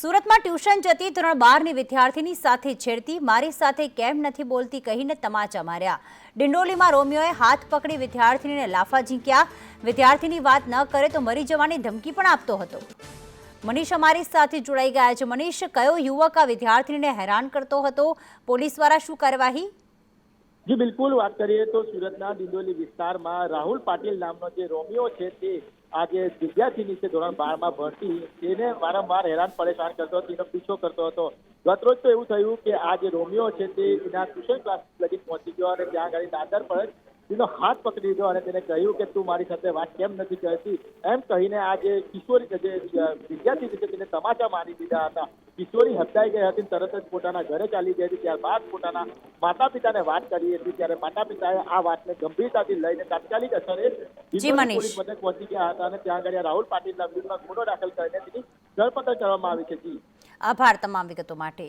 સુરતમાં ટ્યુશન જતી ધોરણ બારની વિદ્યાર્થીની સાથે છેડતી, મારી સાથે કેમ નથી બોલતી કહીને તમાચા માર્યા. ડિંડોલીમાં રોમિયોએ હાથ પકડી વિદ્યાર્થીનીને લાફા ઝીંક્યા. વિદ્યાર્થીની વાત ન કરે તો મરી જવાની ધમકી પણ આપતો હતો. મનીષ અમારી સાથે જોડાઈ ગયા છે. મનીષ, કયો યુવક આ વિદ્યાર્થીને હેરાન કરતો હતો? પોલીસ દ્વારા શું કાર્યવાહી? જી, બિલકુલ વાત કરીએ તો સુરતના ડિંડોલી વિસ્તારમાં રાહુલ પાટીલ નામનો જે રોમિયો છે તે આ જે વિદ્યાર્થીની છે ધોરણ બારમાં ભણતી તેને વારંવાર હેરાન પરેશાન કરતો હતો એનો પીછો કરતો હતો. ગતરોજ તો એવું થયું કે આ જે રોમિયો છે તે એના ટ્યુશન ક્લાસ લગી પહોંચી ગયો અને ત્યાં આગળ દાદર પર તેનો હાથ પકડી લીધો અને તેને કહ્યું કે તું મારી સાથે વાત કેમ નથી કરતી? એમ કહીને આ જે કિશોરી જે વિદ્યાર્થી છે તેને તમાચા મારી દીધા હતા. કિશોરી હત્યાઈ ગઈ હતી તરત જ પોતાના ઘરે ચાલી ગઈ હતી. ત્યારબાદ પોતાના માતા પિતાને વાત કરી હતી. ત્યારે માતા પિતાએ આ વાતને ગંભીરતાથી લઈને તાત્કાલિક અસરે. પોલીસ મથક પહોંચી ગયા હતા અને ત્યાં આગળ રાહુલ પાટીલના વિરુદ્ધમાં ગુનો દાખલ કરીને તેની ધરપકડ કરવામાં આવી છે. જી. આભાર તમામ વિગતો માટે.